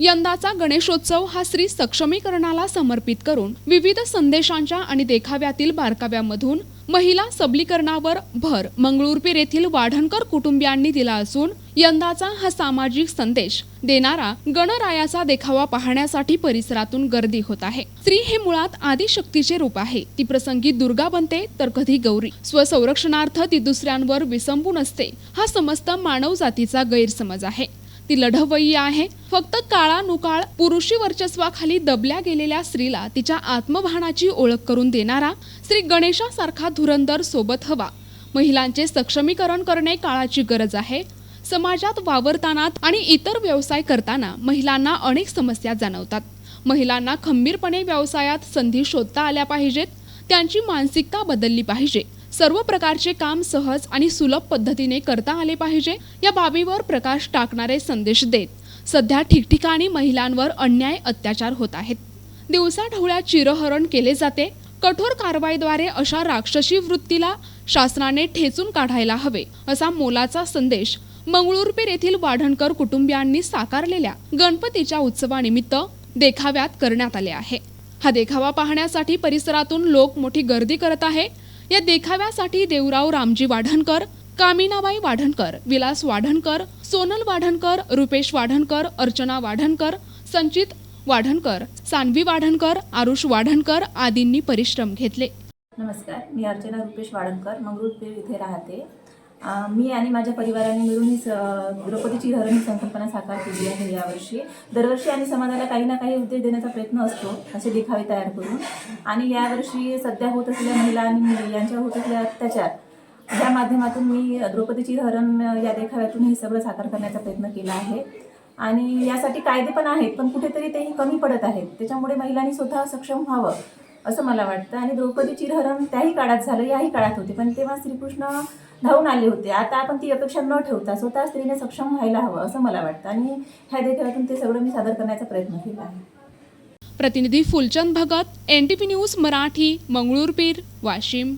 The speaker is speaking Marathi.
यंदाचा गणेशोत्सव हा स्त्री सक्षमीकरणाला समर्पित करून विविध संदेशांच्या आणि देखाव्यातील बारकाव्यामधून महिला सबलीकरणावर भर मंगळूरपीर येथील वाढणकर कुटुंबियांनी दिला असून यंदाचा हा सामाजिक संदेश देणारा गणरायाचा देखावा पाहण्यासाठी परिसरातून गर्दी होत आहे. स्त्री हे मुळात आदिशक्तीचे रूप आहे. ती प्रसंगी दुर्गा बनते तर कधी गौरी. स्वसंरक्षणार्थ ती दुसऱ्यांवर विसंबून असते. हा समस्त मानव जातीचा गैरसमज आहे. ती लढवय्य आहे. फक्त काळानुकाळ पुरुषी वर्चस्वाखाली दबल्या गेलेल्या स्त्रीला तिच्या आत्मभानाची ओळख करून देणारा श्री गणेशासारखा धुरंदर सोबत हवा. महिलांचे सक्षमीकरण करणे काळाची गरज आहे. समाजात वावरताना आणि इतर व्यवसाय करताना महिलांना अनेक समस्या जाणवतात. महिलांना खंबीरपणे व्यवसायात संधी शोधता आल्या पाहिजेत. त्यांची मानसिकता बदलली पाहिजे. सर्व प्रकारचे काम सहज आणि सुलभ पद्धतीने करता आले पाहिजे या बाबीवर प्रकाश टाकणारे संदेश देत सध्या ठिकठिकाणी महिलांवर अन्याय अत्याचार होत आहेत. दिवसाढवळ्या चिरहरण केले जाते कठोर कारवाईद्वारे अशा राक्षसी वृत्तीला शासनाने ठेचून काढायला हवे असा मोलाचा संदेश मंगळूरपीर येथील वाढणकर कुटुंबियांनी साकारलेल्या गणपतीच्या उत्सवानिमित्त देखाव्यात करण्यात आले आहे. हा देखावा पाहण्यासाठी परिसरातून लोक मोठी गर्दी करत आहे या देखाव्यासाठी देवराव रामजी वाढणकर कामिनाबाई वाढणकर विलास वाढणकर सोनल वाढणकर रुपेश वाढणकर अर्चना वाढणकर संचित वाढणकर सानवी वाढणकर आरुष वाढणकर आदींनी परिश्रम घेतले. नमस्कार. मी अर्चना रुपेश वाडणकर मंगळूरपीर इथे राहते. मी आणि माझ्या परिवाराने मिळून ही स द्रौपदीची धरण ही संकल्पना साकार केली आहे यावर्षी. दरवर्षी आणि समाजाला काही ना काही उद्देश देण्याचा प्रयत्न असतो असे देखावे तयार करून. आणि यावर्षी सध्या होत असलेल्या महिला आणि मुली यांच्यावर होत असलेले अत्याचार या माध्यमातून मी द्रौपदीची धरण या देखाव्यातून हे सगळं साकार करण्याचा प्रयत्न केला आहे. आणि यासाठी कायदे पण आहेत पण कुठेतरी तेही कमी पडत आहेत. त्याच्यामुळे महिलांनी स्वतः सक्षम व्हावं. असं मला वाटतं. आणि द्रौपदीची धरण त्याही काळात झालं याही काळात होते. पण तेव्हा श्रीकृष्ण धावून आले होते. आता आपण ती अपेक्षा न ठेवता स्वतः स्त्रीने सक्षम व्हायला हवं असं मला वाटतं. आणि ह्या देखाव्यातून ते सगळं मी सादर करण्याचा प्रयत्न केला आहे. प्रतिनिधी Phulchand Bhagat N T news Marathi Mangrulpir Washim.